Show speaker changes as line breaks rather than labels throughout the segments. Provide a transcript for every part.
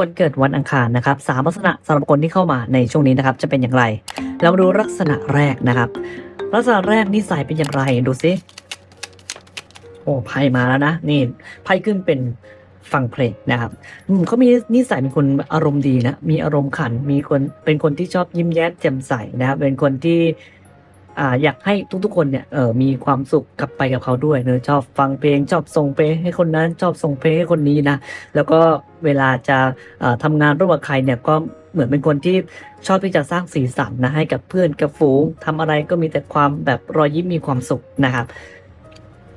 คนเกิดวันอังคารนะครับสามลักษณะสำหรับคนที่เข้ามาในช่วงนี้นะครับจะเป็นอย่างไร เรามาดูลักษณะแรกนะครับ ลักษณะแรกนิสัยเป็นอย่างไรดูซิโอ้ไพ่มาแล้วนะนี่ไพ่ขึ้นเป็นฟังเพลงนะครับอืมเขามีนิสัยเป็นคนอารมณ์ดีนะ มีอารมณ์ขัน มีคนเป็นคนที่ชอบยิ้มแย้มแจ่มใสนะครับ เป็นคนที่ อ่าอยากให้ทุกๆคนเนี่ยเออมีความสุขกลับไปกับเขาด้วยเนอะชอบฟังเพลงชอบส่งเพลงให้คนนั้นชอบส่งเพลงให้คนนี้นะแล้วก็เวลาจะเอ่อทำงานร่วมกับใครเนี่ยก็เหมือนเป็นคนที่ชอบที่จะสร้างสีสันนะให้กับเพื่อนกับฝูงทำอะไรก็มีแต่ความแบบรอยยิ้มมีความสุขนะครับ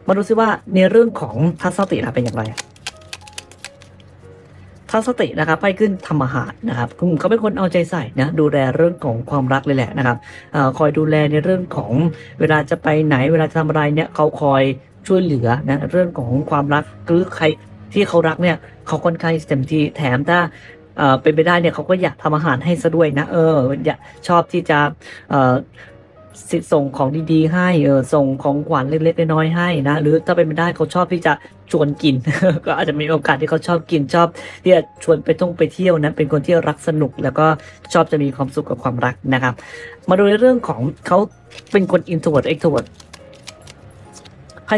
มาดูซิว่าในเรื่องของทัศนคติล่ะเป็นอย่างไร ทัศนคตินะครับไปขึ้นทำอาหารนะครับเขาเป็นคนเอาใจใส่นะดูแลเรื่องของความรักเลยแหละนะครับเออคอยดูแลในเรื่องของเวลาจะไปไหนเวลาจะทำอะไรเนี่ยเขาคอยช่วยเหลือนะเรื่องของความรักหรือใครที่เขารักเนี่ยเขาค่อนข้างเต็มที่แถมถ้าเอ่อเป็นไปได้เนี่ยเขาก็อยากทำอาหารให้ซะด้วยนะเอออยากชอบที่จะ ส,ส่งของดีๆ ให้เออส่งของขวัญเล็กๆน้อยๆให้นะหรือถ้าเป็นไปได้เขาชอบที่จะชวนกิน ก็อาจจะมีโอกาสที่เขาชอบกินชอบที่จะชวนไปท่องไปเที่ยวนะเป็นคนที่รักสนุกแล้วก็ชอบจะมีความสุขกับความรักนะครับ มาดูในเรื่องของเขาเป็นคนอินโทรเวิร์ดเอ็กโทรเวิร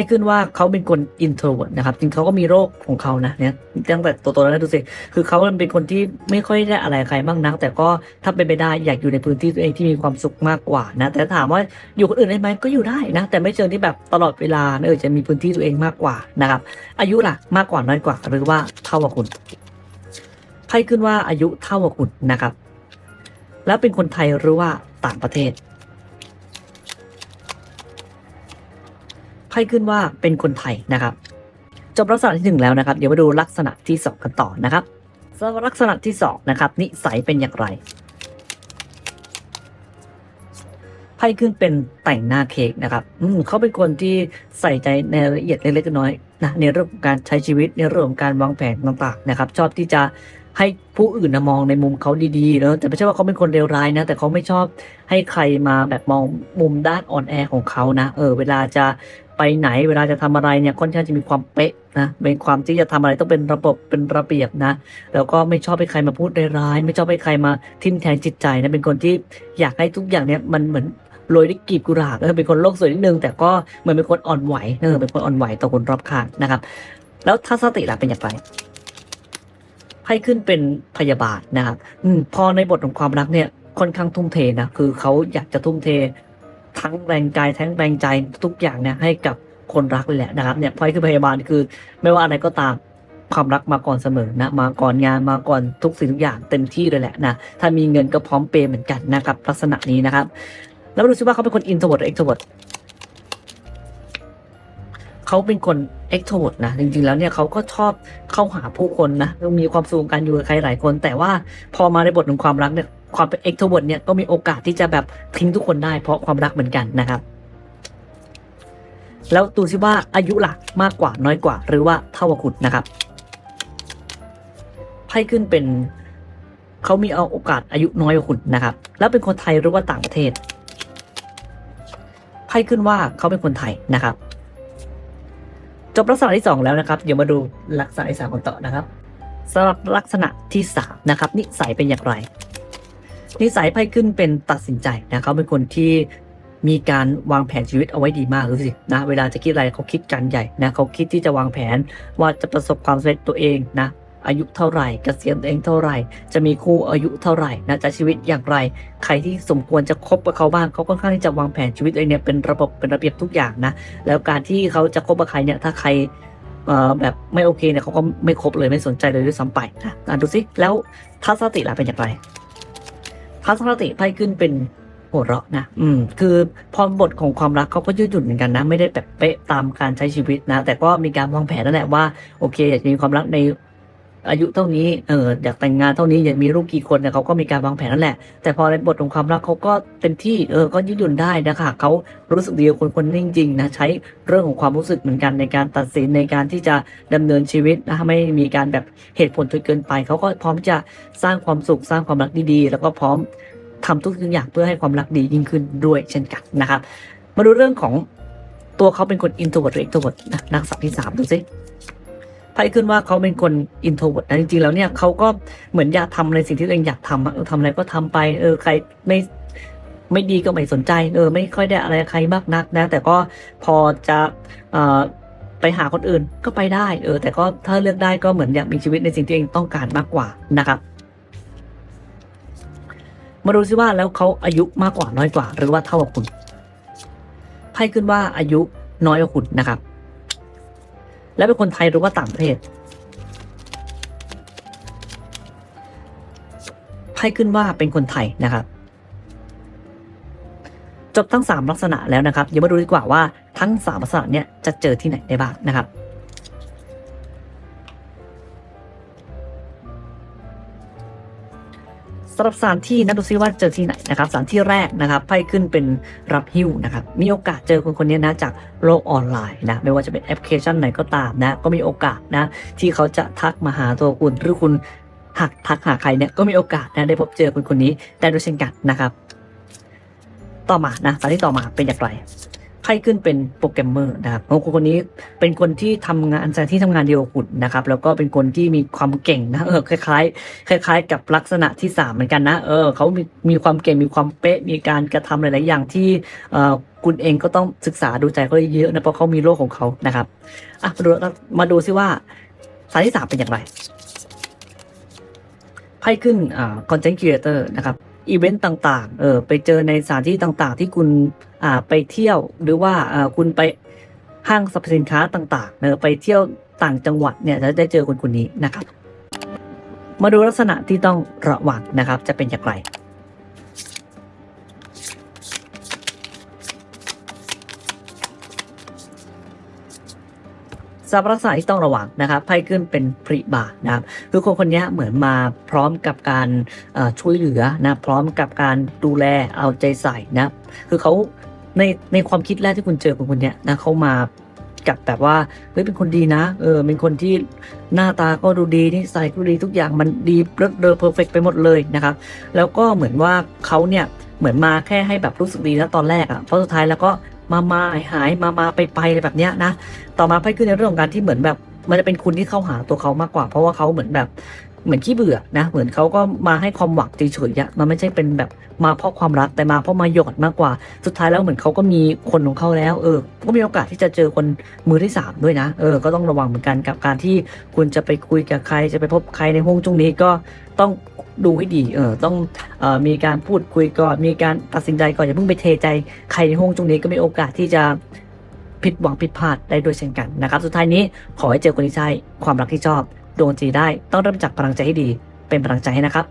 ขึ้นว่าเขาเป็นคน introvert นะครับจริงเขาก็มีโรคของเขานะเนี่ยตั้งแต่ตัวตนแล้วดูสิคือเขาเป็นคนที่ไม่ค่อยได้อะไรใครบ้างนัก แต่ก็ถ้าเป็นไปได้อยากอยู่ในพื้นที่ตัวเองที่มีความสุขมากกว่านะ แต่ถามว่าอยู่คนอื่นได้ไหมก็อยู่ได้นะ แต่ไม่เชิงที่แบบตลอดเวลานะเออจะมีพื้นที่ตัวเองมากกว่านะครับ อายุล่ะมากกว่าน้อยกว่า หรือว่าเท่ากับคุณไพ่ขึ้นว่าอายุเท่ากับคุณนะครับ แล้วเป็นคนไทยหรือว่าต่างประเทศ พ่ขึ้นว่าเป็นคนไทยนะครับ จบลักษณะที่หนึ่งแล้วนะครับ เดี๋ยวมาดูลักษณะที่สองกันต่อนะครับสำหรับลักษณะที่สองนะครับนิสัยเป็นอย่างไรไพ่ขึ้นเป็นแต่งหน้าเค้กนะครับอืมเขาเป็นคนที่ใส่ใจในรายละเอียดเล็กๆน้อยๆนะในเรื่องของการใช้ชีวิตในเรื่องของการวางแผนต่างๆนะครับ ชอบที่จะให้ผู้อื่นนะมองในมุมเขาดีๆเนอะแต่ไม่ใช่ว่าเขาเป็นคนเลวร้ายนะ แต่เขาไม่ชอบให้ใครมาแบบมองมุมด้านอ่อนแอของเขานะ เออ เวลาจะ ไปไหนเวลาจะทำอะไรเนี่ยค่อนข้างจะมีความเป๊ะนะเป็นความที่จะทำอะไรต้องเป็นระบบเป็นระเบียบนะ แล้วก็ไม่ชอบให้ใครมาพูดร้ายไม่ชอบให้ใครมาทิ่มแทงจิตใจนะเป็นคนที่อยากให้ทุกอย่างเนี่ยมันเหมือนโรยด้วยกีบกุหลาบเออเป็นคนโลกสวยนิดนึงแต่ก็เหมือนเป็นคนอ่อนไหวเออเป็นคนอ่อนไหวต่อคนรอบข้างนะครับ แล้วทัศนติล่ะเป็นอย่างไรไพ่ขึ้นเป็นพยาบาทนะครับอืมพอในบทของความรักเนี่ยค่อนข้างทุ่มเทนะคือเขาอยากจะทุ่มเท ทั้งแรงกายทั้งแรงใจทุกอย่างเนี่ยให้กับคนรักเลยแหละนะครับเนี่ยไพ่คือพยาบาลคือ ไม่ว่าอะไรก็ตามความรักมาก่อนเสมอนะ มาก่อนงานมาก่อนทุกสิ่งทุกอย่างเต็มที่เลยแหละนะถ้ามีเงินก็พร้อมเปย์เหมือนกันนะครับลักษณะนี้นะครับ แล้วมาดูซิว่าเขาเป็นคน introvert หรือ extrovert เขาเป็นคน extrovert นะจริงๆแล้วเนี่ยเขาก็ชอบเข้าหาผู้คนนะมีความสูงกันอยู่กับใครหลายคน แต่ว่าพอมาในบทของความรักเนี่ยความเป็น extrovert เนี่ยก็มีโอกาสที่จะแบบทิ้งทุกคนได้เพราะความรักเหมือนกันนะครับ แล้วดูซิว่าอายุหลักมากกว่าน้อยกว่า หรือว่าเท่ากับคุณนะครับไพ่ขึ้นเป็นเขามีเอาโอกาสอายุน้อยกว่าคุณนะครับ แล้วเป็นคนไทยหรือว่าต่างประเทศไพ่ขึ้นว่าเขาเป็นคนไทยนะครับ จบลักษณะที่สองแล้วนะครับ เดี๋ยวมาดูลักษณะที่สามกันต่อนะครับสำหรับลักษณะที่สามนะครับนิสัยเป็นอย่างไร นิสัยไพ่ขึ้นเป็นตัดสินใจนะเขาเป็นคนที่มีการวางแผนชีวิตเอาไว้ดีมากดูสินะเวลาจะคิดอะไรเขาคิดการใหญ่นะเขาคิดที่จะวางแผนว่าจะประสบความสำเร็จตัวเองนะอายุเท่าไหร่เกษียณตัวเองเท่าไหร่ จะมีคู่อายุเท่าไหร่นะจะชีวิตอย่างไร ใครที่สมควรจะคบกับเขาบ้างเขาค่อนข้างที่จะวางแผนชีวิตเองเนี่ยเป็นระบบเป็นระเบียบทุกอย่างนะแล้วการที่เขาจะคบกับใครเนี่ยถ้าใครเอ่อแบบไม่โอเคเนี่ยเขาก็ไม่คบเลยไม่สนใจเลยด้วยซ้ำไปนะดูสิแล้วทัศนคติล่ะเป็นอย่างไร ทัศนคติไพ่ขึ้นเป็นหัวเราะนะ อืม คือพอบทของความรักเขาก็ยืดหยุ่นเหมือนกันนะ ไม่ได้แบบเป๊ะตามการใช้ชีวิตนะ แต่ก็มีการวางแผนนั่นแหละว่า โอเคอยากจะมีความรักใน อายุเท่านี้เอออยากแต่งงานเท่านี้อยากมีลูกกี่คนเนี่ยเขาก็มีการวางแผนนั่นแหละ แต่พอในบทของความรักเขาก็เต็มที่เออก็ยืดหยุ่นได้นะคะเขารู้สึกดีกับคนคนนี้จริงๆนะใช้เรื่องของความรู้สึกเหมือนกันในการตัดสินในการที่จะดำเนินชีวิตนะไม่มีการแบบเหตุผลจนเกินไป เขาก็พร้อมจะสร้างความสุขสร้างความรักดีๆ แล้วก็พร้อมทำทุกอย่างเพื่อให้ความรักดียิ่งขึ้นด้วยเช่นกันนะครับมาดูเรื่องของตัวเขาเป็นคน introvert หรือ extrovert นะนักสัตว์ที่สามดูสิ ไพ่ขึ้นว่าเขาเป็นคนอินโทรเวิร์ดนะจริงๆแล้วเนี่ยเขาก็เหมือนอยากทำในสิ่งที่ตัวเองอยากทำอะเออทำอะไรก็ทำไป เออใครไม่ไม่ดีก็ไม่สนใจ เออ ไม่ค่อยได้อะไรใครมากนักนะ แต่ก็พอจะเอ่อไปหาคนอื่นก็ไปได้ เออ แต่ก็ถ้าเลือกได้ก็เหมือนอยากมีชีวิตในสิ่งที่ตัวเองต้องการมากกว่านะครับมาดูซิว่าแล้วเขาอายุมากกว่าน้อยกว่า หรือว่าเท่ากับคุณไพ่ขึ้นว่าอายุน้อยกว่าคุณนะครับ และเป็นคนไทยหรือว่าต่างประเทศไพ่ขึ้นว่าเป็นคนไทยนะครับ จบทั้งสามลักษณะแล้วนะครับเดี๋ยวมาดูดีกว่าว่าทั้งสามลักษณะเนี้ยจะเจอที่ไหนได้บ้างนะครับ สำหรับสถานที่นัดดูซิว่าเจอที่ไหนนะครับสถานที่แรกนะครับไพ่ขึ้นเป็นรับหิ้วนะครับมีโอกาสเจอคนคนนี้นะจากโลกออนไลน์นะไม่ว่าจะเป็นแอปพลิเคชันไหนก็ตามนะก็มีโอกาสนะที่เขาจะทักมาหาตัวคุณหรือคุณหักทักหาใครเนี่ยก็มีโอกาสนะได้พบเจอคนคนนี้ได้ด้วยเช่นกันนะครับ ต่อมานะสถานที่ต่อมาเป็นอย่างไร ไพ่ขึ้นเป็นโปรแกรมเมอร์นะครับคนคนนี้เป็นคนที่ทำงานสถานที่ทำงานเดียวกับคุณนะครับ แล้วก็เป็นคนที่มีความเก่งนะเออคล้ายๆคล้าย ๆ กับลักษณะที่สามเหมือนกันนะเออเขามีมีความเก่งมีความเป๊ะมีการกระทำหลาย ๆ อย่างที่เอ่อคุณเองก็ต้องศึกษาดูใจเขาเยอะนะเพราะเขามีโลกของเขานะครับอะมาดูมาดูซิว่าสายที่สามเป็นอย่างไรไพ่ขึ้นอ่า content creator นะครับ อีเวนต์ต่างๆ เออไปเจอในสถานที่ต่างๆ ที่คุณอ่าไปเที่ยวหรือว่าอ่าคุณไปห้างสรรพสินค้าต่างๆเออไปเที่ยวต่างจังหวัดเนี่ยจะได้เจอคนคนนี้นะครับ มาดูลักษณะที่ต้องระวังนะครับ จะเป็นอย่างไร สำหรับลักษณะที่ต้องระวังนะครับไพ่ขึ้นเป็นพริบาทนะครับคือคนคนนี้เหมือนมาพร้อมกับการช่วยเหลือนะพร้อมกับการดูแลเอาใจใส่นะคือเขาในในความคิดแรกที่คุณเจอคนคนนี้นะเขามากับแบบว่าเฮ้ยเป็นคนดีนะเออเป็นคนที่หน้าตาก็ดูดีนิสัยก็ดีทุกอย่างมันดีเลิศเลอเพอร์เฟกไปหมดเลยนะครับ แล้วก็เหมือนว่าเขาเนี่ยเหมือนมาแค่ให้แบบรู้สึกดีนะตอนแรกอะ่ะเพราะสุดท้ายแล้วก็ มามาหายมามาไปไปอะไรแบบเนี้ยนะ ต่อมาไพ่ขึ้นในเรื่องของการที่เหมือนแบบ มันจะเป็นคุณที่เข้าหาตัวเขามากกว่า เพราะว่าเขาเหมือนแบบ เหมือนขี้เบื่อนะ เหมือนเขาก็มาให้ความหวังเฉยๆมันไม่ใช่เป็นแบบมาเพราะความรักแต่มาเพราะมาหยอดมากกว่า สุดท้ายแล้วเหมือนเขาก็มีคนของเขาแล้ว เออ ก็มีโอกาสที่จะเจอคนมือที่สามด้วยนะ เออ ก็ต้องระวังเหมือนกันกับการที่คุณจะไปคุยกับใคร จะไปพบใครในห้องจุงนี้ก็ต้องดูให้ดี เออ ต้องออมีการพูดคุยก่อน มีการตัดสินใจก่อนอย่าเพิ่งไปเทใจใครในห้องจุงนี้ก็มีโอกาสที่จะผิดหวังผิดพลาดได้ด้วยเช่นกันนะครับ สุดท้ายนี้ขอให้เจอคนที่ใช่ความรักที่ชอบ ดวงจีได้ต้องเริ่มจากพลังใจให้ดี เป็นพลังใจให้นะครับ